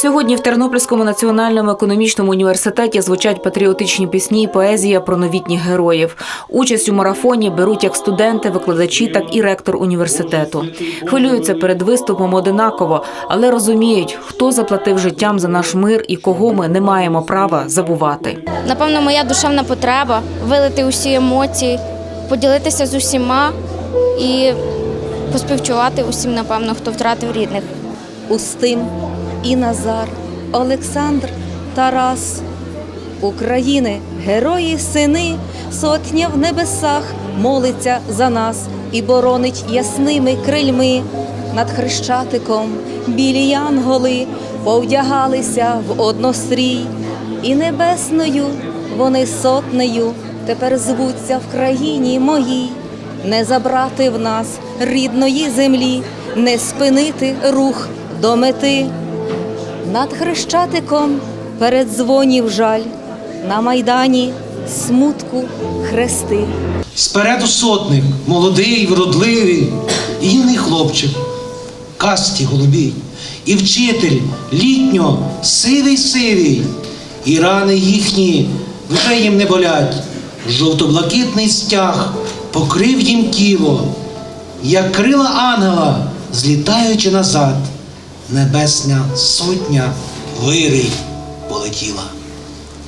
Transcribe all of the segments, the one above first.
Сьогодні в Тернопільському національному економічному університеті звучать патріотичні пісні і поезія про новітніх героїв. Участь у марафоні беруть як студенти, викладачі, так і ректор університету. Хвилюються перед виступом одинаково, але розуміють, хто заплатив життям за наш мир і кого ми не маємо права забувати. Напевно, моя душевна потреба вилити усі емоції, поділитися з усіма і поспівчувати усім, напевно, хто втратив рідних. Устим і Назар, Олександр, Тарас. України, герої, сини, сотня в небесах молиться за нас і боронить ясними крильми. Над хрещатиком білі янголи повдягалися в однострій, і небесною вони сотнею тепер звуться в країні моїй. Не забрати в нас рідної землі, не спинити рух до мети. Над хрещатиком передзвонів жаль, на майдані смутку хрести. Спереду сотник, молодий, вродливий, і юний хлопчик, касті голубій, і вчитель літньо сивий сивий, і рани їхні вже їм не болять. Жовто-блакитний стяг покрив їм тіло, як крила ангела, злітаючи назад, небесна сотня вирій полетіла.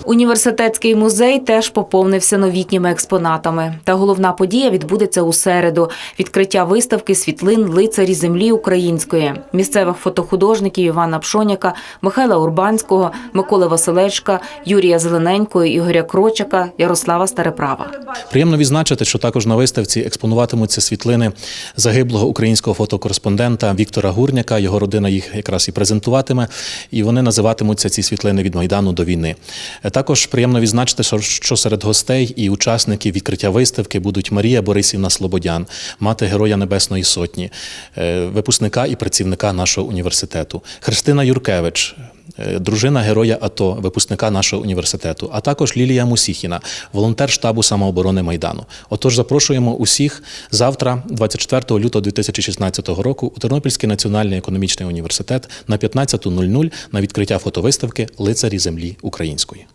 Університетський музей теж поповнився новітніми експонатами. Та головна подія відбудеться у середу. Відкриття виставки світлин лицарі землі української місцевих фотохудожників Івана Пшоняка, Михайла Урбанського, Миколи Василечка, Юрія Зелененького, Ігоря Крочака, Ярослава Стареправа. Приємно відзначити, що також на виставці експонуватимуться світлини загиблого українського фотокореспондента Віктора Гурняка. Його родина їх якраз і презентуватиме, і вони називатимуться ці світлини від майдану до війни. Також приємно відзначити, що- серед гостей і учасників відкриття виставки будуть Марія Борисівна Слободян, мати Героя Небесної Сотні, е, випускника і працівника нашого університету, Христина Юркевич. е, Дружина героя АТО, випускника нашого університету, а також Лілія Мусіхіна, волонтер штабу самооборони Майдану. Отож, запрошуємо усіх завтра, 24 лютого 2016 року, у Тернопільський національний економічний університет на 15.00 на відкриття фотовиставки Лицарі землі української.